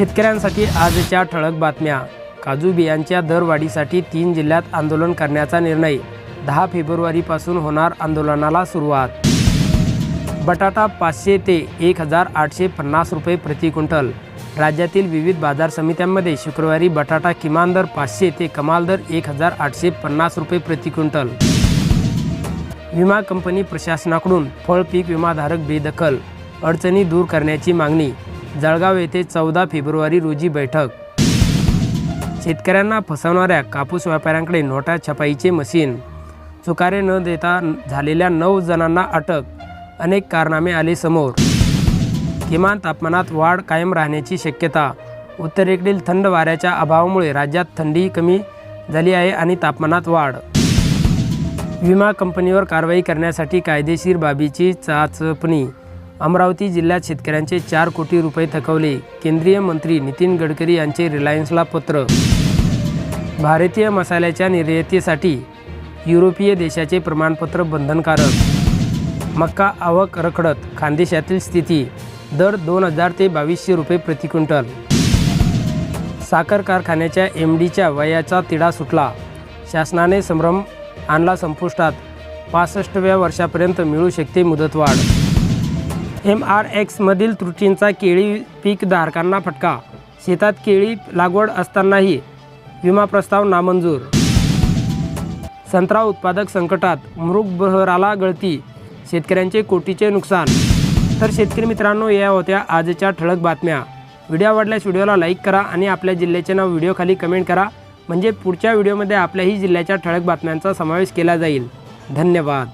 शेतकऱ्यांसाठी आजच्या ठळक बातम्या. काजू बियांच्या दरवाढीसाठी तीन जिल्ह्यात आंदोलन करण्याचा निर्णय. दहा फेब्रुवारीपासून होणार आंदोलनाला सुरुवात. बटाटा पाचशे ते एक हजार आठशे पन्नास रुपये प्रति क्विंटल. राज्यातील विविध बाजार समित्यांमध्ये शुक्रवारी बटाटा किमान दर पाचशे ते कमाल दर एक हजार आठशे पन्नास रुपये प्रति क्विंटल. विमा कंपनी प्रशासनाकडून फळ पीक विमाधारक बेदखल. अडचणी दूर करण्याची मागणी. जळगाव येथे चौदा फेब्रुवारी रोजी बैठक. शेतकऱ्यांना फसवणाऱ्या कापूस व्यापाऱ्यांकडे नोटा छपाईचे मशीन. चुकारे न देता झालेल्या नऊ जणांना अटक. अनेक कारनामे आले समोर. किमान तापमानात वाढ कायम राहण्याची शक्यता. उत्तरेकडील थंड वाऱ्याच्या अभावामुळे राज्यात थंडी कमी झाली आहे आणि तापमानात वाढ. विमा कंपनीवर कारवाई करण्यासाठी कायदेशीर बाबीची चाचपणी. अमरावती जिल्ह्यात शेतकऱ्यांचे चार कोटी रुपये थकवले. केंद्रीय मंत्री नितीन गडकरी यांचे रिलायन्सला पत्र. भारतीय मसाल्याच्या निर्यातीसाठी युरोपीय देशाचे प्रमाणपत्र बंधनकारक. मक्का आवक रखडत खानदेशातील स्थिती दर दोन हजार ते बावीसशे रुपये प्रति क्विंटल. साखर कारखान्याच्या एम डीच्या वयाचा तिढा सुटला. शासनाने संभ्रम आणला संपुष्टात. पासष्टव्या वर्षापर्यंत मिळू शकते मुदतवाढ. एम आर एक्समधील त्रुटींचा केळी पीकधारकांना फटका. शेतात केळी लागवड असतानाही विमा प्रस्ताव नामंजूर. संत्रा उत्पादक संकटात मृग बहराला गळती शेतकऱ्यांचे कोटीचे नुकसान. तर शेतकरी मित्रांनो या होत्या आजच्या ठळक बातम्या. व्हिडिओ आवडल्यास व्हिडिओला लाईक करा आणि आपल्या जिल्ह्याचे नाव व्हिडिओखाली कमेंट करा. म्हणजे पुढच्या व्हिडिओमध्ये आपल्याही जिल्ह्याच्या ठळक बातम्यांचा समावेश केला जाईल. धन्यवाद.